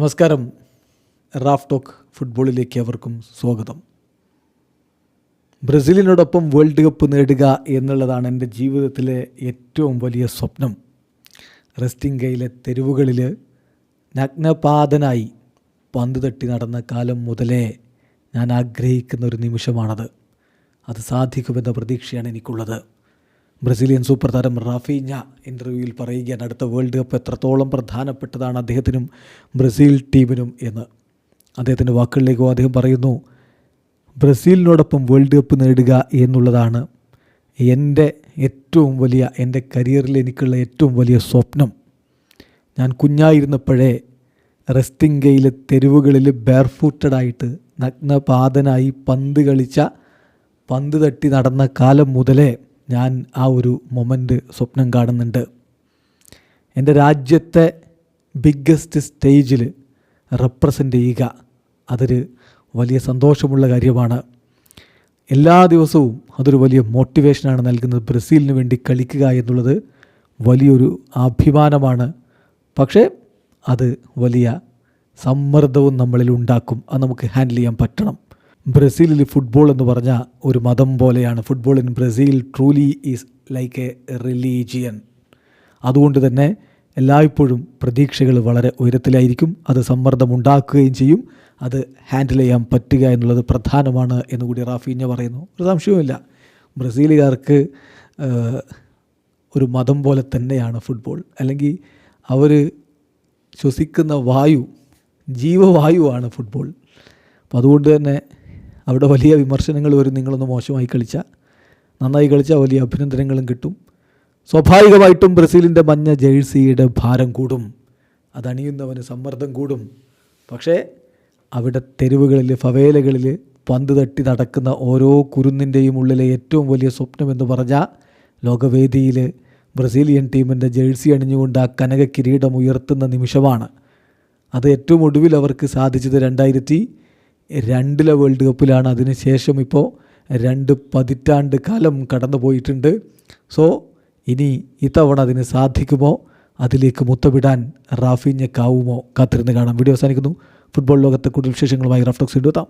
നമസ്കാരം. Raf talk ഫുട്ബോളിലേക്ക് അവർക്കും സ്വാഗതം. ബ്രസീലിനോടൊപ്പം വേൾഡ് കപ്പ് നേടുക എന്നുള്ളതാണ് എന്റെ ജീവിതത്തിലെ ഏറ്റവും വലിയ സ്വപ്നം. റെസ്റ്റിംഗയിലെ തെരുവുകളിൽ നഗ്നപാതനായി പന്ത് തട്ടി നടന്ന കാലം മുതലേ ഞാൻ ആഗ്രഹിക്കുന്ന ഒരു നിമിഷമാണത്. അത് സാധിക്കുമെന്ന പ്രതീക്ഷയാണ് എനിക്കുള്ളത്. ബ്രസീലിയൻ സൂപ്പർ താരം റാഫീഞ്ഞ ഇന്റർവ്യൂവിൽ പറയുകയാണ് അടുത്ത വേൾഡ് കപ്പ് എത്രത്തോളം പ്രധാനപ്പെട്ടതാണ് അദ്ദേഹത്തിനും ബ്രസീൽ ടീമിനും എന്ന്. അദ്ദേഹത്തിന്റെ വാക്കുകളിലേക്ക് അദ്ദേഹം പറയുന്നു ബ്രസീലിനോടൊപ്പം വേൾഡ് കപ്പ് നേടുക എന്നുള്ളതാണ് എന്റെ ഏറ്റവും വലിയ എന്റെ കരിയറിൽ എനിക്കുള്ള ഏറ്റവും വലിയ സ്വപ്നം. ഞാൻ കുഞ്ഞായിരുന്നപ്പോഴേ റെസ്റ്റിംഗയിലെ തെരുവുകളിൽ ബെയർഫൂട്ടഡായിട്ട് നഗ്നപാതനായി പന്ത് കളിച്ച പന്ത് തട്ടി നടന്ന കാലം മുതലേ ഞാൻ ആ ഒരു മൊമെന്റ് സ്വപ്നം കാണുന്നുണ്ട്. എന്റെ രാജ്യത്തെ ബിഗ്ഗസ്റ്റ് സ്റ്റേജിൽ റെപ്രസെന്റ് ചെയ്യുക അതൊരു വലിയ സന്തോഷമുള്ള കാര്യമാണ്. എല്ലാ ദിവസവും അതൊരു വലിയ മോട്ടിവേഷനാണ് നൽകുന്നത്. ബ്രസീലിന് വേണ്ടി കളിക്കുക എന്നുള്ളത് വലിയൊരു അഭിമാനമാണ്. പക്ഷേ അത് വലിയ സമ്മർദ്ദവും നമ്മളിൽ ഉണ്ടാക്കും. അത് നമുക്ക് ഹാൻഡിൽ ചെയ്യാൻ പറ്റണം. ബ്രസീലിൽ ഫുട്ബോൾ എന്ന് പറഞ്ഞ ഒരു മതം പോലെയാണ്. Football in Brazil truly is like a religion അതുകൊണ്ട് തന്നെ എല്ലായ്പ്പോഴും പ്രതീക്ഷകൾ വളരെ ഉയരത്തിലായിരിക്കും. അത് സമ്മർദ്ദമുണ്ടാക്കുകയും ചെയ്യും. അത് ഹാൻഡിൽ ചെയ്യാൻ പറ്റുക എന്നുള്ളത് പ്രധാനമാണ് എന്നുകൂടി റാഫീഞ്ഞ പറയുന്നു. ഒരു സംശയവുമില്ല. ബ്രസീലുകാർക്ക് ഒരു മതം പോലെ തന്നെയാണ് ഫുട്ബോൾ അല്ലെങ്കിൽ അവർ ശ്വസിക്കുന്ന വായു ജീവവായുവാണ് ഫുട്ബോൾ അപ്പോൾ അതുകൊണ്ട് തന്നെ അവിടെ വലിയ വിമർശനങ്ങൾ വരും നിങ്ങളൊന്ന് മോശമായി കളിച്ചാൽ നന്നായി കളിച്ചാൽ വലിയ അഭിനന്ദനങ്ങളും കിട്ടും. സ്വാഭാവികമായിട്ടും ബ്രസീലിന്റെ മഞ്ഞ ജേഴ്സിയുടെ ഭാരം കൂടും. അതണിയുന്നവന് സമ്മർദ്ദം കൂടും. പക്ഷേ അവിടെ തെരുവുകളിൽ ഫവേലകളിൽ പന്ത് തട്ടി നടക്കുന്ന ഓരോ കുരുന്നിന്റെയും ഉള്ളിലെ ഏറ്റവും വലിയ സ്വപ്നമെന്ന് പറഞ്ഞാൽ ലോകവേദിയിൽ ബ്രസീലിയൻ ടീമിന്റെ ജേഴ്സി അണിഞ്ഞുകൊണ്ട് ആ കനക കിരീടം ഉയർത്തുന്ന നിമിഷമാണ്. അത് ഏറ്റവും ഒടുവിൽ അവർക്ക് സാധിച്ചത് രണ്ടായിരത്തി രണ്ടിലെ വേൾഡ് കപ്പിലാണ്. അതിനുശേഷം ഇപ്പോൾ രണ്ട് പതിറ്റാണ്ട് കാലം കടന്നു പോയിട്ടുണ്ട്. സോ ഇനി ഇത്തവണ അതിന് സാധിക്കുമോ? അതിലേക്ക് മുത്തമിടാൻ റാഫിഞ്ഞക്കാവുമോ? കാത്തിരുന്ന് കാണാം. വീഡിയോ അവസാനിക്കുന്നു. ഫുട്ബോൾ ലോകത്തെ കൂടുതൽ വിശേഷങ്ങളുമായി റഫ്ലക്സ് ഇടുത്താം.